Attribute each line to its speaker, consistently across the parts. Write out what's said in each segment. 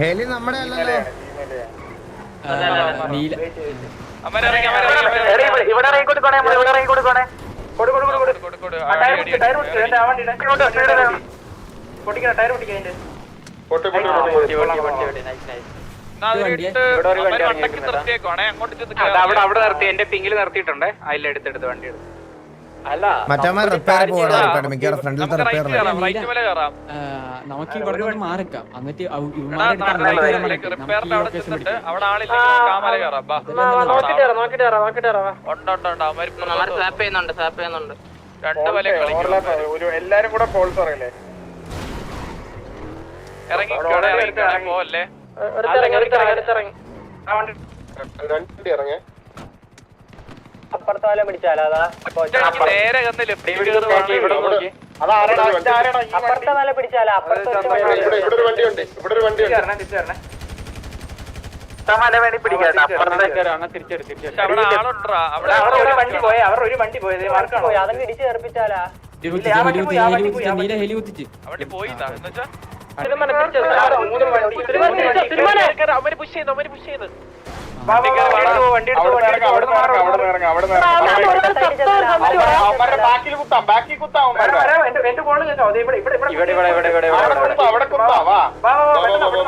Speaker 1: Haley നമ്മുടെ അല്ലല്ലോ.
Speaker 2: ഇവിടെ ഇറങ്ങി കൊടുക്കണേ ഇവിടെ ഇറങ്ങി കൊടുക്കണേ. പൊട്ടിക്കണം, ടയർ പൊട്ടിക്ക് അതിന്റെ.
Speaker 3: നിർത്തിയേക്കുവാണേ അങ്ങോട്ട് ചെന്ന്
Speaker 2: അത് അവിടെ. അവിടെ നിർത്തി എന്റെ പിങ്ങിൽ നിർത്തിയിട്ടുണ്ട്. അതിലെടുത്തെടുത്ത് വണ്ടി എടുത്ത്.
Speaker 4: അല്ല
Speaker 1: മറ്റന്മാർ റിപ്പയർ പോകണം മിക്കവാറും ഫ്രണ്ടിലത്തെ റിപ്പയർ
Speaker 4: നമുക്ക് ഇവിടെ നിന്ന് മാറിക്കാം. എന്നിട്ട്
Speaker 5: എല്ലാരും കൂടെ കോൾസ് അറിയില്ലേ
Speaker 3: ഇറങ്ങി ഇറങ്ങി പോവല്ലേ?
Speaker 2: ഇറങ്ങി. ഇറങ്ങി. എടുത്തിറങ്ങി ആ വണ്ടി
Speaker 5: രണ്ട് ഇറങ്ങേ.
Speaker 2: അപ്പുറത്തെ വല പിടിച്ചാലോ? അതാ
Speaker 3: നേരെ
Speaker 2: അപ്പുറത്തെ വല പിടിച്ചാലോ? അപ്പുറത്തെ വേണ്ടി പിടിക്കാം
Speaker 3: പക്ഷെ അവിടെ ആളുണ്ടാ? അവിടെ
Speaker 2: അവർ ഒരു വണ്ടി പോയി. അവർ ഒരു വണ്ടി പോയത് അതങ്ങ് ഇടിച്ച് തെറിപ്പിച്ചാലാ.
Speaker 4: ഹെലി കുത്തിച്ച്,
Speaker 2: പോയി, പോയി,
Speaker 3: അവിടെ
Speaker 2: മൂന്ന് വണ്ടി
Speaker 3: അവർ പുഷ് ചെയ്യുന്നു അവർ പുഷ് ചെയ്യുന്നു.
Speaker 5: ബാക്കിൽ കുത്താം ബാക്കിൽ കുത്താം
Speaker 2: എന്റെ കോൾ കേട്ടോ ഇവിടെ ഇവിടെ ഇവിടെ ഇവിടെ ഇവിടെ
Speaker 5: അവിടെ കുത്താം അവിടെ കുത്താം വാ.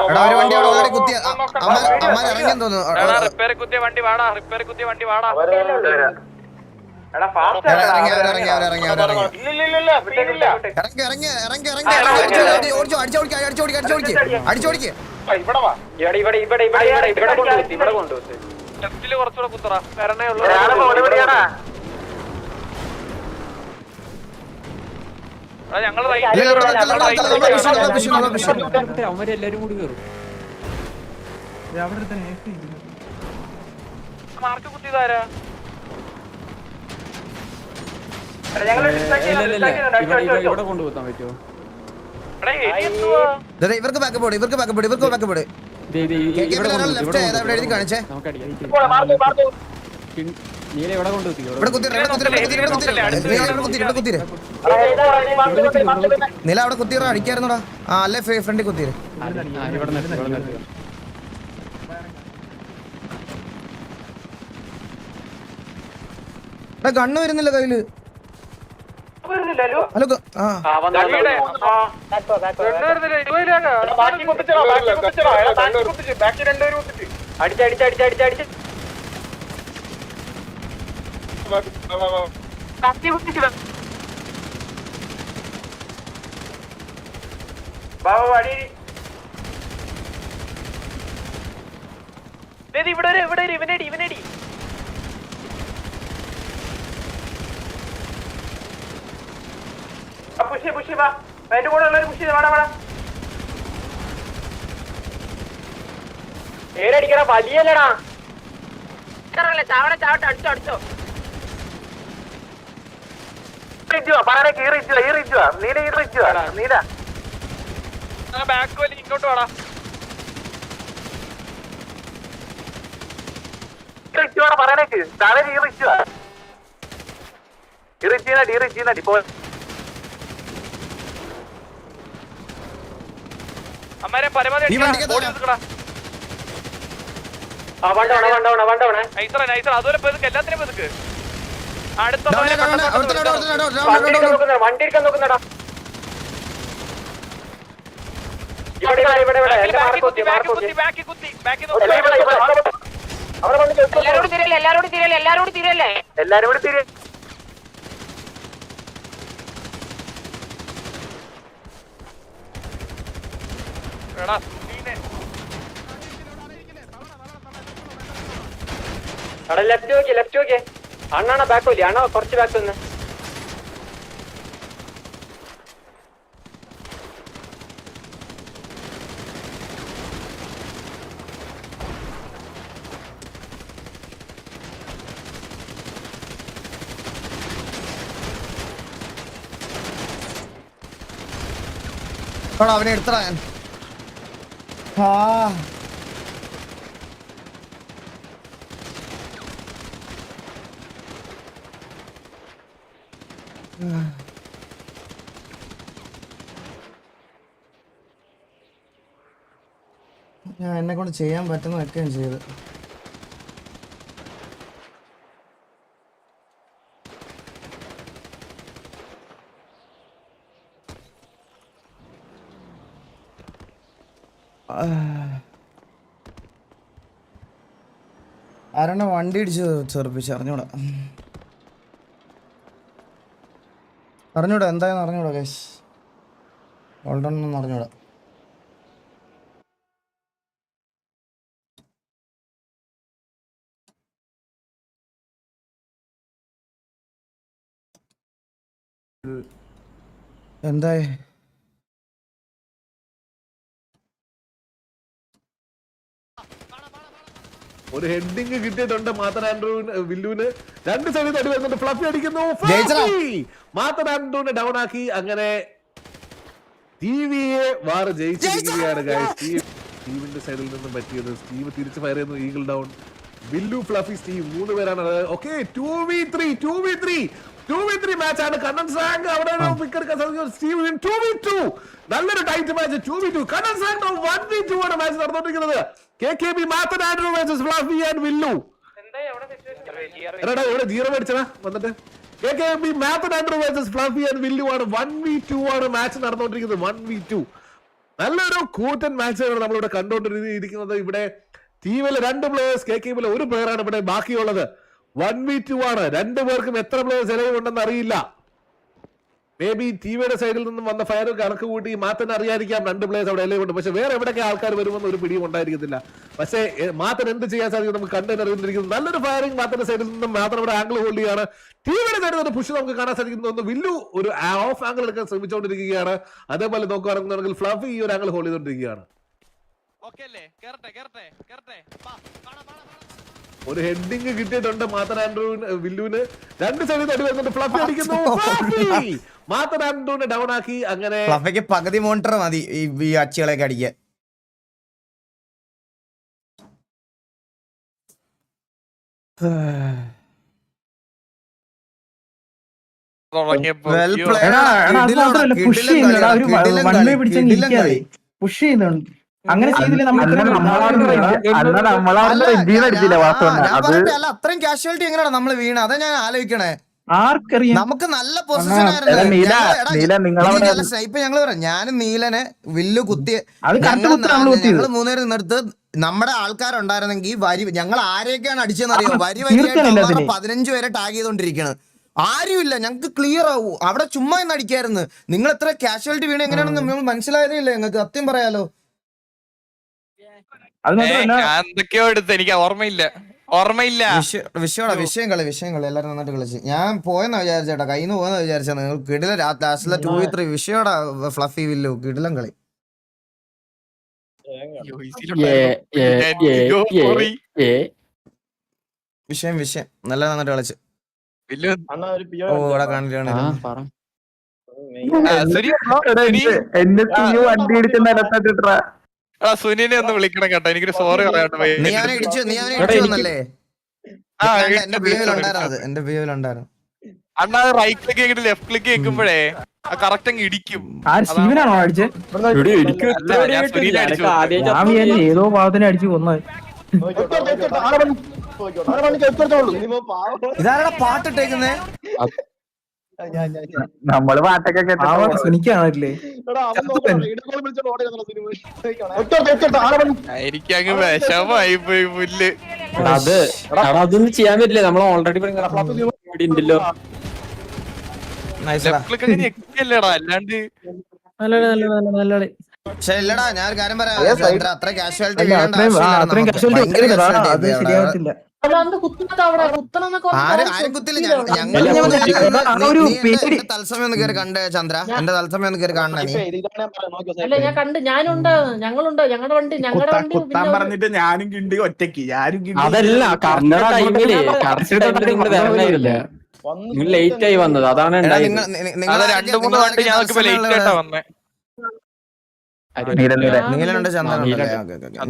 Speaker 1: എടാ ഒരു വണ്ടി അവിടെ ഓൾറെഡി കുത്തി അമ്മ ഇറങ്ങിയെന്ന്
Speaker 3: എടാ
Speaker 1: തോന്നുന്നു
Speaker 3: റിപ്പയർ കുത്തിയ വണ്ടി വാടാ റിപ്പയർ കുത്തിയ വണ്ടി വാടാ
Speaker 1: അടിച്ചോടിക്ക്
Speaker 3: ലെഫ്റ്റിൽ കുറച്ചുകൂടെ കുത്തറ വരണേ
Speaker 1: ഇവിടെ
Speaker 2: ഞങ്ങൾ
Speaker 1: നിർത്തല്ല, ഇവർക്ക് കെ
Speaker 4: ഇവിടെ
Speaker 1: പിള്ളേരെ
Speaker 4: കൊണ്ടുപോയി,
Speaker 1: left
Speaker 4: ഇവിടെ
Speaker 1: ഏതാ ഇവിടെ എഴുതി
Speaker 4: കൊണ്ടുപോയി.
Speaker 1: കാണിച്ചേ?
Speaker 4: നീല ഇവിടെ കൊണ്ടുപോയി
Speaker 1: ഇവിടെ കുത്തിര ഇവിടെ കുത്തിര ഇവിടെ കുത്തിര ഇവിടെ കുത്തിര ഇവിടെ കുത്തിര ഇവിടെ കുത്തിര നില അവിടെ കുത്തിറ അടിക്കായിരുന്നോടാ. ആ അല്ലേ ഫ്രണ്ടിൽ കുത്തി. കണ്ണ് വരുന്നില്ല കയ്യിൽ. ഹലോ? ക- ആ.
Speaker 3: ഇവിടെ
Speaker 5: ബാക്കി കുത്തിച്ചടാ ബാക്കി കുത്തിച്ചടാ എടാ, ബാക്കി കുത്തിച്ച് ബാക്കി രണ്ടുപേരും കുത്തിച്ച്
Speaker 2: അടിച്ച് അടിച്ച് അടിച്ച് അടിച്ച് അടിച്ച്
Speaker 5: വാ, വാ, വാ.
Speaker 2: വാ വാ അടി
Speaker 3: ദേ, ദേ, ഇവിടെ ഒരു ഇവിടെ ഒരു ഇവനടി ഇവനടി
Speaker 2: പുഷി പുഷി വാ. അതിന്റെ കൂടെ ഉള്ളൊരു പുഷി വാടാ വാടാ ഏരടിക്കണ വലിയല്ലടാ. ചാവണ ചാവട്ടെ അടിച്ചോ അടിച്ചോ. പറയണേ കീറിച്ചുവാ ഈറിച്ചുവാ നീല ഈറിച്ചുവാ നീല.
Speaker 3: ബാക്ക് വലി ഇങ്ങോട്ട്
Speaker 2: പറയണേക്ക്. താഴെ ഈറിച്ചീനടി പോ
Speaker 3: അമ്മാരെ പരമാവധി
Speaker 1: ഈ വണ്ടിക്ക്
Speaker 3: ഓടി
Speaker 1: എത്താനാ?
Speaker 3: നിൽക്കടാ
Speaker 2: ആ വണ്ടവണ വണ്ടവണ പരമാവധി
Speaker 3: നൈസറ നൈസറ. അതുപോലെ പെതുക്ക് എല്ലാത്തിനും പെതുക്ക്. അടുത്ത
Speaker 2: വണ്ടി എടുക്കാൻ നോക്കുന്നടാ
Speaker 6: എല്ലാരോടും തിരയല്ലേ എല്ലാരോടും തിരയല്ലേ എല്ലാരോടും തിരയല്ലേ
Speaker 2: എല്ലാരും കൂടി തിരി
Speaker 3: എടാ.
Speaker 2: അവിടെ ലെഫ്റ്റ് നോക്കി ലെഫ്റ്റ് നോക്കി അണ്ണാണോ ബാക്ക് വലിയ അണ്ണോ കുറച്ച് ബാക്ക്
Speaker 1: ഒന്ന് അവനെ എടുത്തടാ ഞാൻ. ആ ഞാൻ എന്നെ കൊണ്ട് ചെയ്യാൻ പറ്റുന്നതൊക്കെയും ചെയ്ത് ആരാണ് വണ്ടി ഇടിച്ച് ചെറുപ്പിച്ച് അറിഞ്ഞൂടാ. അറിഞ്ഞൂടാ എന്തായെന്ന് അറിഞ്ഞൂടാ കേസ് ഓൾഡണെന്ന് അറിഞ്ഞൂടാ. എന്തായി?
Speaker 7: ഒരു ഹെഡിങ് കിട്ടിയിട്ടുണ്ട് മാത്തൻ ആൻഡ്രൂവിന് വില്ലുവിന് രണ്ട് സൈഡിൽ അടി വരുന്നുണ്ട്. ഫ്ലഫി അടിക്കുന്നു. മാത്തൻ ആൻഡ്രൂവിനെ ഡൗൺ ആക്കി. അങ്ങനെ ടിവിയെ വാറ് ജയിച്ചിരിക്കുകയാണ് സൈഡിൽ നിന്നും പറ്റിയത് സ്റ്റീവ് തിരിച്ചു ഫയർ ചെയ്യുന്നു Eagle down Willu Fluffy Steve മൂന്ന് പേരാണ്. Okay two v three two v three two v three match ആണ്. കണ്ണൻ സാങ് അവിടെ സാധിക്കും. സ്റ്റീവ് ടു വി ടു നല്ലൊരു tight match two v two Kannan Sang one v two ആണ് match നടന്നുകൊണ്ടിരിക്കുന്നത്. K K B Mathan Andrew matches Fluffy and Willu എടാ ഇവിടെ zero മേടിച്ചടാ വന്നിട്ട്. K K B Mathan Andrew matches Fluffy and Willu ആണ് one v two ആണ് match നടന്നുകൊണ്ടിരിക്കുന്നത്. One v two നല്ലൊരു കൂറ്റൻ മാച്ചാണ് നമ്മളിവിടെ കണ്ടുകൊണ്ടിരിക്കുന്നത്. ഇവിടെ ടീമിലെ രണ്ട് പ്ലേയേഴ്സ് കെ കെ ഒരു പ്ലെയറാണ് ഇവിടെ ബാക്കിയുള്ളത്. വൺ വി ടു ആണ്. രണ്ടു പേർക്കും എത്ര പ്ലേയേഴ്സ് ഇലവുണ്ടെന്ന് അറിയില്ല. മേ ബി ടിവിയുടെ സൈഡിൽ നിന്നും വന്ന ഫയർ കണക്ക് കൂട്ടി മാത്തൻ അറിയാതിരിക്കാം. രണ്ട് പ്ലേയേഴ്സ് അവിടെ ഇലവുണ്ട് പക്ഷെ വേറെ എവിടെയൊക്കെ ആൾക്കാർ വരുമെന്ന് ഒരു പിടിയും ഉണ്ടായിരിക്കത്തില്ല. പക്ഷേ മാത്തൻ എന്ത് ചെയ്യാൻ സാധിക്കും നമുക്ക് കണ്ടു അറിയുന്നിരിക്കുന്നു നല്ലൊരു ഫയറിംഗ് മാത്തന്റെ സൈഡിൽ നിന്നും മാത്രം ഇവിടെ ആംഗിൾ ഹോൾഡ് ചെയ്യാണ്. ടിവിയുടെ സൈഡിൽ നിന്ന് പുഷ് നമുക്ക് കാണാൻ സാധിക്കുന്നു ഒന്ന് വില്ലു ഒരു ഓഫ് ആംഗിൾ എടുക്കാൻ ശ്രമിച്ചുകൊണ്ടിരിക്കുകയാണ്. അതേപോലെ നോക്കുകയാണെന്നുണ്ടെങ്കിൽ ഫ്ലഫ് ഈ ഒരു ആംഗിൾ ഹോൾഡ് ചെയ്തുകൊണ്ടിരിക്കുകയാണ്. ഒരു ഹെഡിങ് കിട്ടിയിട്ടുണ്ട് മാത്തൻ ആൻഡ്രൂവിന് വില്ലുവിന്. രണ്ട് സൈഡിൽ തടി വരുന്നുണ്ട്. ഫ്ലഫി അടിക്കുന്നു! മാത്തൻ ആൻഡ്രൂവിനെ ഡൗൺ ആക്കി അങ്ങനെ
Speaker 1: ഫ്ലഫയ്ക്ക് പകുതി മോണിറ്റർ മതി ഈ അച്ചികളെ അച്ചികളൊക്കെ അടിക്കാൻ.
Speaker 8: പുഷ് ചെയ്യുന്നുണ്ട് അങ്ങനെ ചെയ്തില്ല നമ്മൾ
Speaker 1: അത്രയും കാഷ്വാലിറ്റി എങ്ങനെയാണ് നമ്മൾ വീണ? അതാ ഞാൻ ആലോചിക്കണേ.
Speaker 8: ആർക്കറിയാം?
Speaker 1: നമുക്ക് നല്ല പൊസിഷൻ
Speaker 4: ആയിരുന്നു. നീല, നീല, നിങ്ങളവിടെ-
Speaker 1: സ്നൈപ്പ് ഞങ്ങൾ പറയാം ഞാനും നീലനെ വില്ല് കുത്തി
Speaker 8: അത് കറക്റ്റ് കുത്തി നമ്മൾ കുത്തിയത്.
Speaker 1: ഞങ്ങൾ മൂന്നുപേരും നിന്നെടുത്ത് നമ്മുടെ ആൾക്കാരുണ്ടായിരുന്നെങ്കിൽ വരി ഞങ്ങൾ ആരെയൊക്കെയാണ് അടിച്ചതെന്ന് അറിയാം വരി വരിയായിട്ട് പതിനഞ്ച് പേരെ ടാഗ് ചെയ്തോണ്ടിരിക്കണത് ആരുമില്ല ഞങ്ങൾക്ക് ക്ലിയർ ആവൂ. അവിടെ ചുമ്മാ എന്ന് അടിക്കായിരുന്നു. നിങ്ങൾ എത്ര കാഷ്വാലിറ്റി വീണ് എങ്ങനെയാണെന്ന് നമ്മൾ മനസ്സിലായതേ ഇല്ല? ഞങ്ങൾക്ക് സത്യം പറയാലോ.
Speaker 8: അത് മാത്രമല്ല
Speaker 3: ഞാൻ എന്തൊക്കെയോ എടുത്ത് എനിക്ക് ഓർമ്മയില്ല. ഓർമ്മയില്ല.
Speaker 1: വിഷയ- വിഷയമാണ് വിഷയം കളി വിഷയം കളി എല്ലാരും നന്നായിട്ട് കളിച്ച്. ഞാൻ പോയെന്ന് വിചാരിച്ചേട്ടാ കയ്യിൽ പോയെന്ന് പോയെന്നാ വിചാരിച്ചാ നിങ്ങൾ. കിടില ലാസ്റ്റിലെ ടൂ ത്രീ വിഷയോടാ ഫ്ലഫി വില്ലു. കിടിലം കളി. വിഷയം വിഷയം. നല്ല നന്നായിട്ട് കളിച്ച്.
Speaker 3: എന്നെ
Speaker 1: ഓ ഇവിടെ കാണിട്ടാണ്
Speaker 4: ആ, പറ.
Speaker 3: ആ, സുനി
Speaker 4: എടാ, എന്റെ- എന്റെ തീ വണ്ടി ഇടിച്ച് നിലത്തിട്ടാ
Speaker 3: ആ സുനിനെ ഒന്ന് വിളിക്കണം കേട്ടോ എനിക്കൊരു സോറി പറയാണ്ട്
Speaker 1: നീ അവനെ ഇടിച്ചു നീ അവനെ
Speaker 4: എടാ,
Speaker 1: ഇടിച്ചു വന്നല്ലേ
Speaker 3: ആ,
Speaker 1: എന്റെ
Speaker 3: ഇടിച്ചു,
Speaker 1: ബിഹേവിയർ ഉണ്ടായിരുന്നത് എന്റെ ബിഹേവിയർ ഉണ്ടായിരുന്നു
Speaker 3: അണ്ണാ റൈറ്റ് ക്ലിക്ക് ചെയ്തിട്ട് ലെഫ്റ്റ് ക്ലിക്ക് കേൾക്കുമ്പോഴേ കറക്റ്റ് അങ്ങ് ഇടിക്കും
Speaker 8: അടിച്ചത് ഏതോ പാവത്തിനെ അടിച്ചു കൊന്നത്
Speaker 1: ഇതാരടാ പാട്ടിട്ടേക്കുന്നേ
Speaker 4: നമ്മൾ പാട്ടൊക്കെ കേട്ടോ
Speaker 8: പാവം സുനിക്കാണല്ലേ
Speaker 3: എനിക്ക് അങ്ങ് വിഷമായി പോയി പുല്ല്.
Speaker 4: അത് എടാ, അതൊന്നും ചെയ്യാൻ പറ്റില്ല. നമ്മൾ ഓൾറെഡി ഉണ്ടല്ലോ
Speaker 3: അല്ലാണ്ട്
Speaker 8: നല്ല നല്ല നല്ല നല്ല കളി.
Speaker 1: പക്ഷെ ഇല്ലടാ ഞാൻ ഒരു കാര്യം പറയാം. അത്ര കാഷ്വാലിറ്റി
Speaker 8: അത്രയും കാഷ്വാലിറ്റി അത് ശരിയാവത്തില്ല.
Speaker 1: തത്സമയം ഒന്ന് കയറി കണ്ടേ ചന്ദ്ര. എന്റെ തത്സമയം ഒന്ന് കയറി കാണണ നീ.
Speaker 6: അല്ല ഞാൻ കണ്ട് ഞാനുണ്ട്. ഞങ്ങളുണ്ട്. ഞങ്ങളുടെ വണ്ടി ഞങ്ങളുടെ വണ്ടി
Speaker 5: കുത്താൻ പറഞ്ഞിട്ട് ഞാനും കിണ്ടി ഒറ്റയ്ക്ക്. ഞാനും കിണ്ടി
Speaker 4: അതല്ല ടൈമിൽ കറക്റ്റ് നിങ്ങൾ ലേറ്റ് ആയി വന്നത്. അതാണ്
Speaker 1: നിങ്ങൾ നിങ്ങൾ
Speaker 3: രണ്ടു മൂന്ന് വണ്ടി ഞാൻ ലേറ്റ് ആയിട്ടാ വന്നേ.
Speaker 1: നീലനുണ്ട് ചന്ദ്രനുണ്ട്.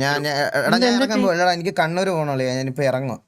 Speaker 1: ഞാൻ എടാ ഞാൻ ഇറങ്ങാൻ പോകാം എടാ എനിക്ക് കണ്ണൂർ പോകണല്ലേ ഞാനിപ്പോ ഇറങ്ങും